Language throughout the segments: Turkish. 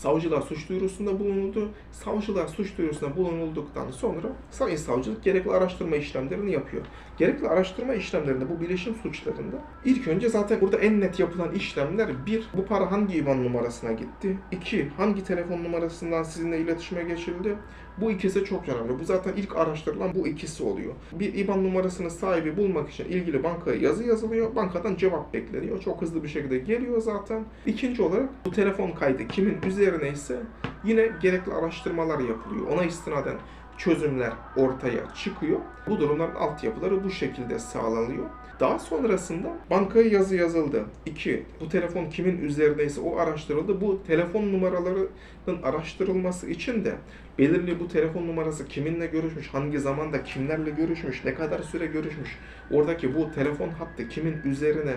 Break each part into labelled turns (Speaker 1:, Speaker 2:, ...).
Speaker 1: Savcılığa suç duyurusunda bulunuldu. Savcılığa suç duyurusunda bulunulduktan sonra Sayın Savcılık gerekli araştırma işlemlerini yapıyor. Gerekli araştırma işlemlerinde bu bilişim suçlarında ilk önce zaten burada en net yapılan işlemler bir, bu para hangi IBAN numarasına gitti? İki, hangi telefon numarasından sizinle iletişime geçildi? Bu ikisi çok önemli. Bu zaten ilk araştırılan bu ikisi oluyor. Bir IBAN numarasının sahibi bulmak için ilgili bankaya yazı yazılıyor. Bankadan cevap bekleniyor. Çok hızlı bir şekilde geliyor zaten. İkinci olarak bu telefon kaydı kimin üzerine ise yine gerekli araştırmalar yapılıyor. Ona istinaden çözümler ortaya çıkıyor. Bu durumların altyapıları bu şekilde sağlanıyor. Daha sonrasında bankaya yazı yazıldı. 2. Bu telefon kimin üzerindeyse o araştırıldı. Bu telefon numaralarının araştırılması için de belirli bu telefon numarası kiminle görüşmüş, hangi zamanda kimlerle görüşmüş, ne kadar süre görüşmüş, oradaki bu telefon hattı kimin üzerine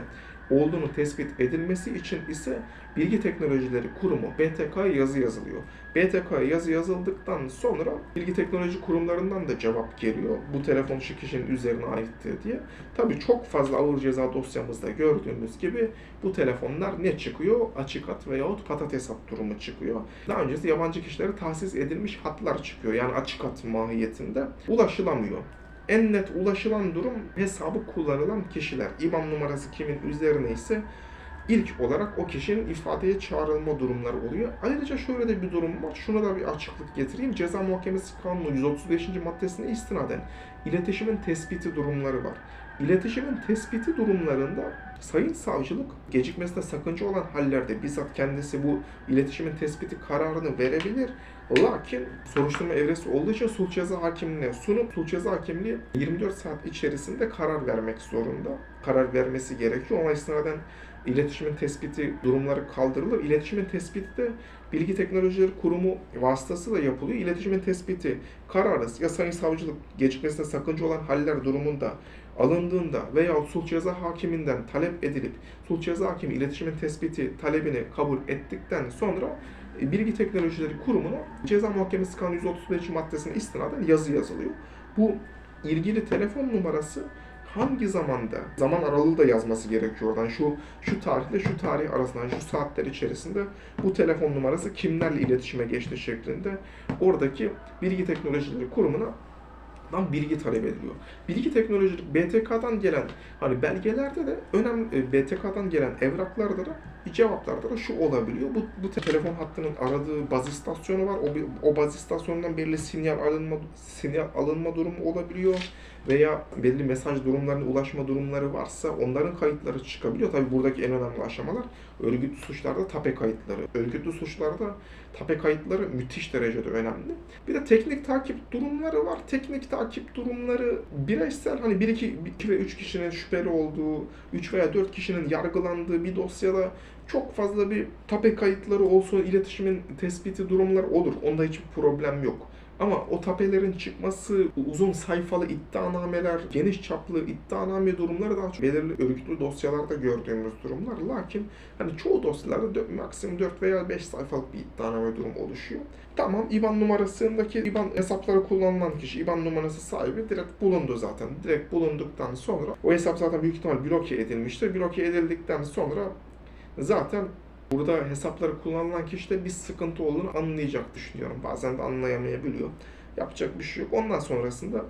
Speaker 1: olduğunu tespit edilmesi için ise Bilgi Teknolojileri Kurumu BTK'ya yazı yazılıyor. BTK'ya yazı yazıldıktan sonra bilgi teknoloji kurumlarından da cevap geliyor. Bu telefon şu kişinin üzerine aitti diye. Tabii çok fazla ağır ceza dosyamızda gördüğümüz gibi bu telefonlar ne çıkıyor? Açık hat veyahut patates hat durumu çıkıyor. Daha öncesi yabancı kişilere tahsis edilmiş hatlar çıkıyor. Yani açık hat mahiyetinde ulaşılamıyor. En net ulaşılan durum hesabı kullanılan kişiler. IBAN numarası kimin üzerine ise ilk olarak o kişinin ifadeye çağrılma durumları oluyor. Ayrıca şöyle de bir durum var. Şuna da bir açıklık getireyim. Ceza Muhakemesi Kanunu 135. maddesine istinaden iletişimin tespiti durumları var. İletişimin tespiti durumlarında Sayın Savcılık gecikmesine sakınca olan hallerde bizzat kendisi bu iletişimin tespiti kararını verebilir. Lakin soruşturma evresi olduğu için sulh ceza hakimliğine sunup sulh ceza hakimliği 24 saat içerisinde karar vermek zorunda. Karar vermesi gerekiyor. Ona istinaden iletişimin tespiti durumları kaldırılır. İletişimin tespiti de Bilgi Teknolojileri Kurumu vasıtasıyla yapılıyor. İletişimin tespiti kararı ya Sayın Savcılık gecikmesine sakınca olan haller durumunda alındığında veya sulh ceza hakiminden talep edilip sulh ceza hakimi iletişimin tespiti talebini kabul ettikten sonra e, Bilgi Teknolojileri Kurumu'na Ceza Muhakemesi Kanunu 135 maddesine istinaden yazı yazılıyor. Bu ilgili telefon numarası hangi zamanda, zaman aralığı da yazması gerekiyor oradan. Şu şu tarihle şu tarih arasında, şu saatler içerisinde bu telefon numarası kimlerle iletişime geçti şeklinde oradaki Bilgi Teknolojileri Kurumu'na dan bilgi talep ediliyor. Bilgi teknolojilik BTK'dan gelen hani belgelerde de önemli e, BTK'dan gelen evraklarda da cevaplarda da şu olabiliyor. Bu, bu te- telefon hattının aradığı baz istasyonu var. O, o baz istasyonundan belirli sinyal alınma sinyal alınma durumu olabiliyor veya belli mesaj durumlarına ulaşma durumları varsa onların kayıtları çıkabiliyor. Tabii buradaki en önemli aşamalar örgütlü suçlarda tape kayıtları. Örgütlü suçlarda tape kayıtları müthiş derecede önemli. Bir de teknik takip durumları var. Teknik takip durumları bireysel hani 1 2 2 ve 3 kişinin şüpheli olduğu, 3 veya 4 kişinin yargılandığı bir dosyada çok fazla bir tape kayıtları olsun, iletişimin tespiti durumları olur. Onda hiçbir problem yok. Ama o tapelerin çıkması, uzun sayfalı iddianameler, geniş çaplı iddianame durumları daha çok belirli örgütlü dosyalarda gördüğümüz durumlar. Lakin hani çoğu dosyalarda dö- maksimum 4 veya 5 sayfalık bir iddianame durumu oluşuyor. Tamam IBAN numarasındaki IBAN hesapları kullanılan kişi IBAN numarası sahibi direkt bulundu zaten. Direkt bulunduktan sonra o hesap zaten büyük ihtimal bloke edilmiştir. Bloke edildikten sonra zaten burada hesapları kullanılan kişi de bir sıkıntı olduğunu anlayacak düşünüyorum. Bazen de anlayamayabiliyor. Yapacak bir şey yok. Ondan sonrasında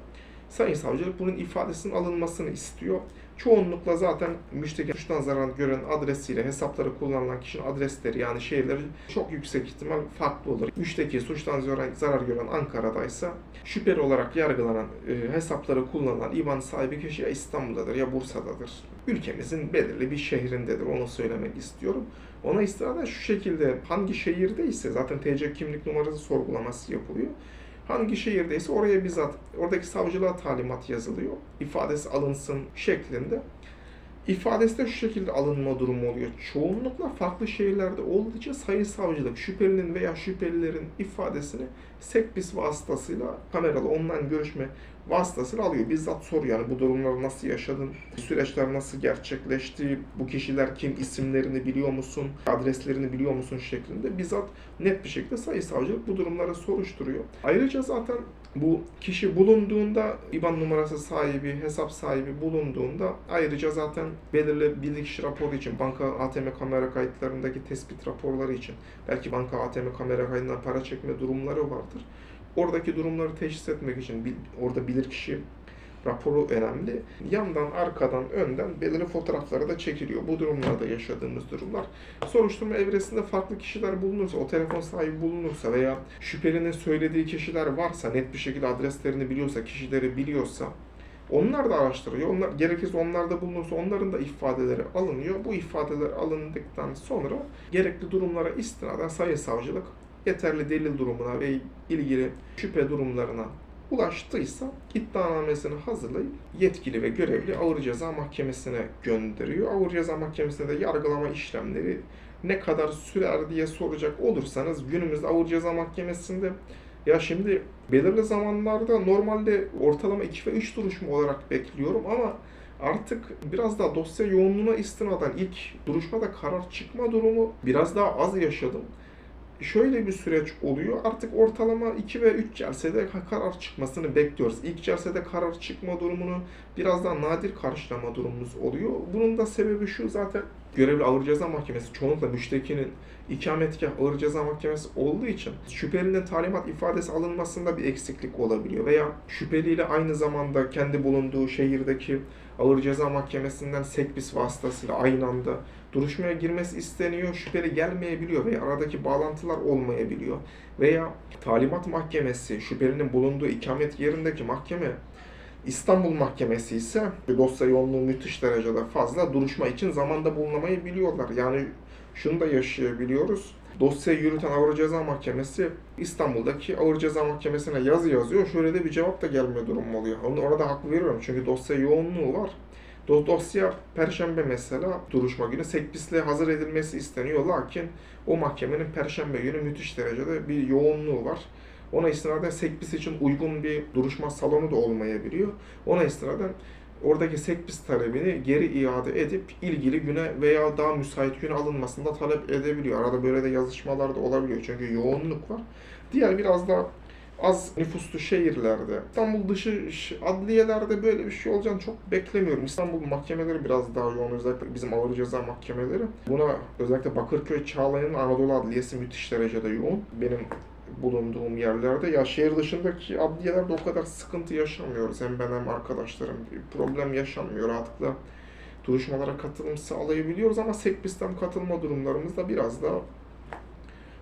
Speaker 1: Sayın Savcılık bunun ifadesinin alınmasını istiyor. Çoğunlukla zaten müşteki suçtan zarar gören adresiyle hesapları kullanılan kişinin adresleri yani şehirleri çok yüksek ihtimal farklı olur. Müşteki suçtan zarar, gören Ankara'daysa şüpheli olarak yargılanan e, hesapları kullanılan İBAN sahibi kişi ya İstanbul'dadır ya Bursa'dadır. Ülkemizin belirli bir şehrindedir onu söylemek istiyorum. Ona istinaden şu şekilde hangi şehirdeyse zaten TC kimlik numarası sorgulaması yapılıyor. Hangi şehirdeyse oraya bizzat oradaki savcılığa talimat yazılıyor. İfadesi alınsın şeklinde. İfadesi de şu şekilde alınma durumu oluyor. Çoğunlukla farklı şehirlerde olduğu için sayın savcılık şüphelinin veya şüphelilerin ifadesini sekbis vasıtasıyla kameralı online görüşme vasıtasıyla alıyor. Bizzat soruyor yani bu durumları nasıl yaşadın, süreçler nasıl gerçekleşti, bu kişiler kim, isimlerini biliyor musun, adreslerini biliyor musun şeklinde bizzat net bir şekilde sayı savcılık bu durumları soruşturuyor. Ayrıca zaten bu kişi bulunduğunda IBAN numarası sahibi, hesap sahibi bulunduğunda ayrıca zaten belirli bilirkişi raporu için, banka ATM kamera kayıtlarındaki tespit raporları için, belki banka ATM kamera kaydından para çekme durumları vardır. Oradaki durumları teşhis etmek için orada bilirkişi raporu önemli. Yandan, arkadan, önden belirli fotoğrafları da çekiliyor. Bu durumlarda yaşadığımız durumlar. Soruşturma evresinde farklı kişiler bulunursa, o telefon sahibi bulunursa veya şüphelinin söylediği kişiler varsa, net bir şekilde adreslerini biliyorsa, kişileri biliyorsa, onlar da araştırıyor. Onlar, gerekirse onlar da bulunursa onların da ifadeleri alınıyor. Bu ifadeler alındıktan sonra gerekli durumlara istinaden sayın savcılık yeterli delil durumuna ve ilgili şüphe durumlarına ulaştıysa iddianamesini hazırlayıp yetkili ve görevli Ağır Ceza Mahkemesi'ne gönderiyor. Ağır Ceza Mahkemesi'nde de yargılama işlemleri ne kadar sürer diye soracak olursanız günümüzde Ağır Ceza Mahkemesi'nde ya şimdi belirli zamanlarda normalde ortalama 2 ve 3 duruşma olarak bekliyorum ama artık biraz daha dosya yoğunluğuna istinaden ilk duruşmada karar çıkma durumu biraz daha az yaşadım şöyle bir süreç oluyor. Artık ortalama 2 ve 3 celsede karar çıkmasını bekliyoruz. İlk celsede karar çıkma durumunu biraz daha nadir karşılama durumumuz oluyor. Bunun da sebebi şu zaten görevli ağır ceza mahkemesi çoğunlukla müştekinin ikametgah ağır ceza mahkemesi olduğu için şüphelinin talimat ifadesi alınmasında bir eksiklik olabiliyor veya şüpheliyle aynı zamanda kendi bulunduğu şehirdeki ağır ceza mahkemesinden sekbis vasıtasıyla aynı anda duruşmaya girmesi isteniyor, şüpheli gelmeyebiliyor veya aradaki bağlantılar olmayabiliyor. Veya talimat mahkemesi, şüphelinin bulunduğu ikamet yerindeki mahkeme İstanbul Mahkemesi ise dosya yoğunluğu müthiş derecede fazla. Duruşma için zamanda bulunamayı biliyorlar. Yani şunu da yaşayabiliyoruz. Dosyayı yürüten Ağır Ceza Mahkemesi İstanbul'daki Ağır Ceza Mahkemesi'ne yazı yazıyor. Şöyle de bir cevap da gelme durumu oluyor. Onu orada hak veriyorum çünkü dosya yoğunluğu var. Do- Dosya Perşembe mesela duruşma günü sekbisle hazır edilmesi isteniyor. Lakin o mahkemenin Perşembe günü müthiş derecede bir yoğunluğu var. Ona istinaden sekbis için uygun bir duruşma salonu da olmayabiliyor. Ona istinaden oradaki sekbis talebini geri iade edip ilgili güne veya daha müsait güne alınmasını da talep edebiliyor. Arada böyle de yazışmalar da olabiliyor çünkü yoğunluk var. Diğer biraz daha az nüfuslu şehirlerde, İstanbul dışı adliyelerde böyle bir şey olacağını çok beklemiyorum. İstanbul mahkemeleri biraz daha yoğun, özellikle bizim ağır ceza mahkemeleri. Buna özellikle Bakırköy Çağlayan'ın Anadolu Adliyesi müthiş derecede yoğun. Benim bulunduğum yerlerde. Ya şehir dışındaki adliyelerde o kadar sıkıntı yaşamıyoruz. Hem ben hem arkadaşlarım problem yaşanmıyor rahatlıkla. Duruşmalara katılım sağlayabiliyoruz ama sekbistem katılma durumlarımızda biraz daha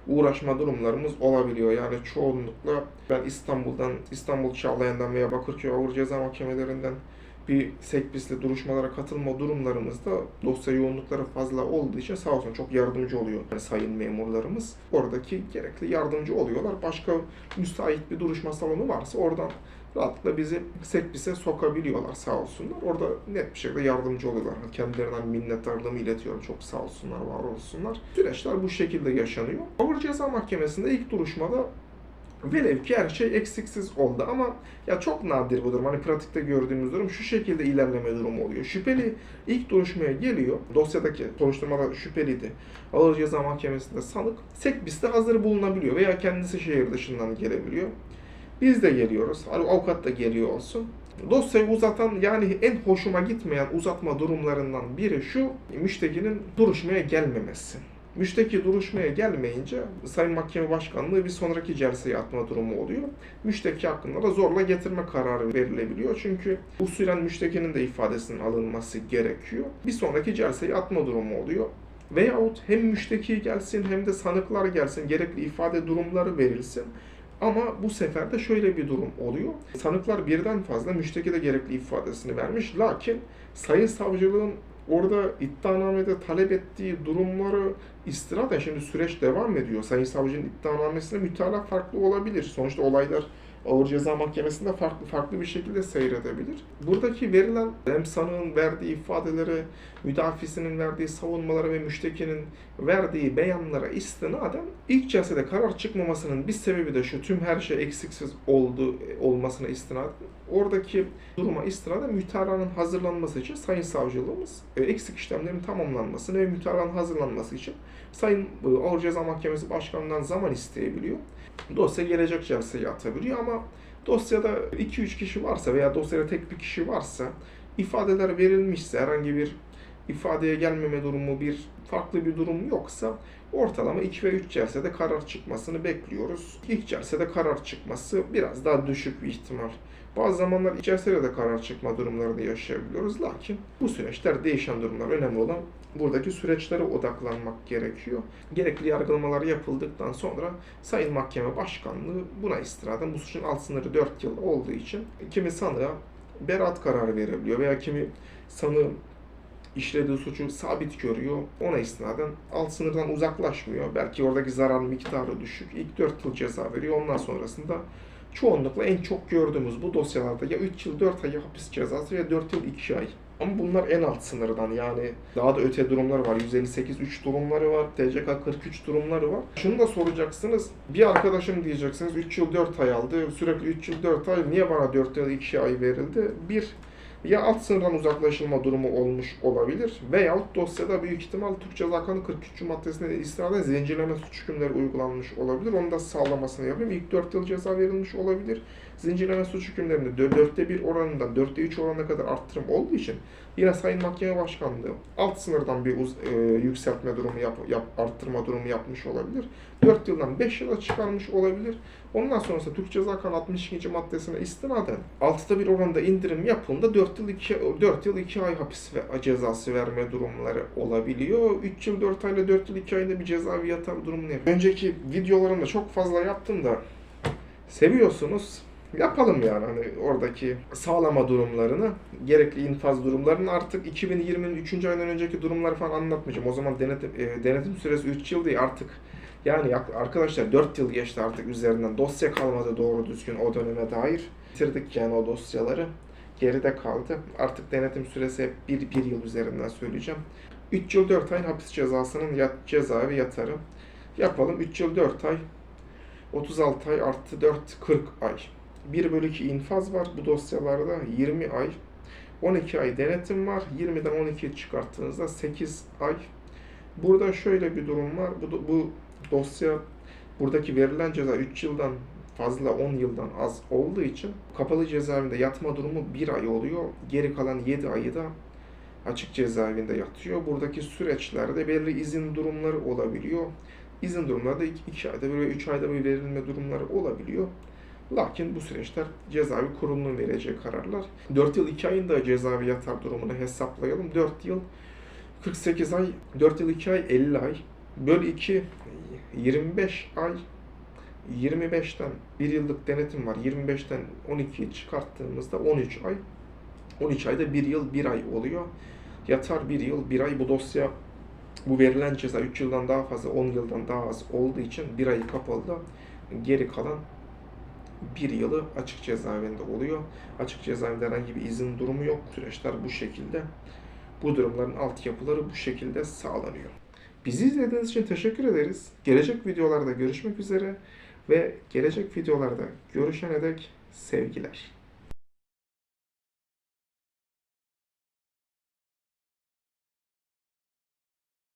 Speaker 1: uğraşma durumlarımız olabiliyor. Yani çoğunlukla ben İstanbul'dan, İstanbul Çağlayan'dan veya Bakırköy Ağır Ceza Mahkemelerinden bir sekbisli duruşmalara katılma durumlarımızda dosya yoğunlukları fazla olduğu için sağ olsun çok yardımcı oluyor yani sayın memurlarımız. Oradaki gerekli yardımcı oluyorlar. Başka müsait bir duruşma salonu varsa oradan rahatlıkla bizi sekbise sokabiliyorlar sağ olsunlar. Orada net bir şekilde yardımcı oluyorlar. Kendilerinden minnettarlığımı iletiyorum. Çok sağ olsunlar, var olsunlar. Süreçler bu şekilde yaşanıyor. Ağır Ceza Mahkemesi'nde ilk duruşmada Velev ki her şey eksiksiz oldu ama ya çok nadir bu durum. Hani pratikte gördüğümüz durum şu şekilde ilerleme durumu oluyor. Şüpheli ilk duruşmaya geliyor. Dosyadaki soruşturmada şüpheliydi. Ağır Ceza Mahkemesi'nde sanık. Sekbis'te hazır bulunabiliyor veya kendisi şehir dışından gelebiliyor. Biz de geliyoruz. Avukat da geliyor olsun. Dosyayı uzatan yani en hoşuma gitmeyen uzatma durumlarından biri şu müştekinin duruşmaya gelmemesi. Müşteki duruşmaya gelmeyince Sayın Mahkeme Başkanlığı bir sonraki celseye atma durumu oluyor. Müşteki hakkında da zorla getirme kararı verilebiliyor. Çünkü usulen müştekinin de ifadesinin alınması gerekiyor. Bir sonraki celseye atma durumu oluyor. Veyahut hem müşteki gelsin hem de sanıklar gelsin, gerekli ifade durumları verilsin. Ama bu sefer de şöyle bir durum oluyor. Sanıklar birden fazla müşteki de gerekli ifadesini vermiş. Lakin Sayın Savcılığın orada iddianamede talep ettiği durumları istinaden şimdi süreç devam ediyor. Sayın Savcının iddianamesine mütalaa farklı olabilir. Sonuçta olaylar Ağır Ceza Mahkemesi'nde farklı farklı bir şekilde seyredebilir. Buradaki verilen hem sanığın verdiği ifadelere, müdafisinin verdiği savunmalara ve müştekinin verdiği beyanlara istinaden ilk celsede karar çıkmamasının bir sebebi de şu tüm her şey eksiksiz oldu olmasına istinaden Oradaki duruma istinaden mütalanın hazırlanması için Sayın Savcılığımız e, eksik işlemlerin tamamlanmasını ve mütalanın hazırlanması için Sayın e, Ağır Ceza Mahkemesi Başkanı'ndan zaman isteyebiliyor. Dosya gelecek celseye atabiliyor ama dosyada 2-3 kişi varsa veya dosyada tek bir kişi varsa ifadeler verilmişse herhangi bir ifadeye gelmeme durumu bir farklı bir durum yoksa ortalama 2 ve 3 celsede karar çıkmasını bekliyoruz. İlk celsede karar çıkması biraz daha düşük bir ihtimal. Bazı zamanlar celsede de karar çıkma durumları da yaşayabiliyoruz. Lakin bu süreçler değişen durumlar. Önemli olan buradaki süreçlere odaklanmak gerekiyor. Gerekli yargılamalar yapıldıktan sonra Sayın Mahkeme Başkanlığı buna istinaden bu suçun alt sınırı 4 yıl olduğu için kimi sanığa beraat kararı verebiliyor veya kimi sanığın işlediği suçu sabit görüyor. Ona istinaden alt sınırdan uzaklaşmıyor. Belki oradaki zarar miktarı düşük. İlk 4 yıl ceza veriyor. Ondan sonrasında çoğunlukla en çok gördüğümüz bu dosyalarda ya 3 yıl 4 ay hapis cezası ya 4 yıl 2 ay. Ama bunlar en alt sınırdan yani daha da öte durumları var. 158 3 durumları var. TCK 43 durumları var. Şunu da soracaksınız. Bir arkadaşım diyeceksiniz 3 yıl 4 ay aldı. Sürekli 3 yıl 4 ay niye bana 4 yıl 2 ay verildi? Bir ya alt sınırdan uzaklaşılma durumu olmuş olabilir veyahut dosyada büyük ihtimal Türk Ceza Kanunu 43. maddesine istinaden zincirleme suç hükümleri uygulanmış olabilir. Onu da sağlamasını yapayım. İlk 4 yıl ceza verilmiş olabilir. Zincirleme suç hükümlerinde 4'te 1 oranından 4'te 3 oranına kadar arttırım olduğu için yine Sayın Mahkeme Başkanlığı alt sınırdan bir uz- e, yükseltme durumu yap, yap, arttırma durumu yapmış olabilir. 4 yıldan 5 yıla çıkarmış olabilir. Ondan sonrası Türk Ceza Kanunu 62. maddesine istinaden 6'da bir oranda indirim yapıldığında 4 yıl 2 4 yıl 2 ay hapis ve cezası verme durumları olabiliyor. 3 yıl 4 ayla 4 yıl 2 ayda bir cezaevi yatar durumunu yapıyor. Önceki videolarımda çok fazla yaptım da seviyorsunuz. Yapalım yani hani oradaki sağlama durumlarını, gerekli infaz durumlarını artık 2020'nin 3. ayından önceki durumları falan anlatmayacağım. O zaman denetim, e, denetim süresi 3 yıl değil artık yani arkadaşlar 4 yıl geçti artık üzerinden. Dosya kalmadı doğru düzgün o döneme dair. Bitirdik yani o dosyaları. Geride kaldı. Artık denetim süresi hep 1, 1 yıl üzerinden söyleyeceğim. 3 yıl 4 ay hapis cezasının yat, cezaevi yatarı. Yapalım 3 yıl 4 ay 36 ay artı 4 40 ay. 1 bölü 2 infaz var bu dosyalarda 20 ay. 12 ay denetim var. 20'den 12'ye çıkarttığınızda 8 ay. Burada şöyle bir durum var. Bu, bu dosya buradaki verilen ceza 3 yıldan fazla 10 yıldan az olduğu için kapalı cezaevinde yatma durumu 1 ay oluyor. Geri kalan 7 ayı da açık cezaevinde yatıyor. Buradaki süreçlerde belli izin durumları olabiliyor. İzin durumları da 2 ayda bir ve 3 ayda bir verilme durumları olabiliyor. Lakin bu süreçler cezaevi kurulunun vereceği kararlar. 4 yıl 2 ayın da cezaevi yatar durumunu hesaplayalım. 4 yıl 48 ay, 4 yıl 2 ay 50 ay. Böl 2 25 ay 25'ten 1 yıllık denetim var. 25'ten 12'yi çıkarttığımızda 13 ay. 13 ayda 1 yıl 1 ay oluyor. Yatar 1 yıl 1 ay bu dosya bu verilen ceza 3 yıldan daha fazla 10 yıldan daha az olduğu için 1 ayı kapalı da geri kalan bir yılı açık cezaevinde oluyor. Açık cezaevinde herhangi bir izin durumu yok. Süreçler bu şekilde. Bu durumların altyapıları bu şekilde sağlanıyor. Bizi izlediğiniz için teşekkür ederiz. Gelecek videolarda görüşmek üzere ve gelecek videolarda görüşene dek sevgiler.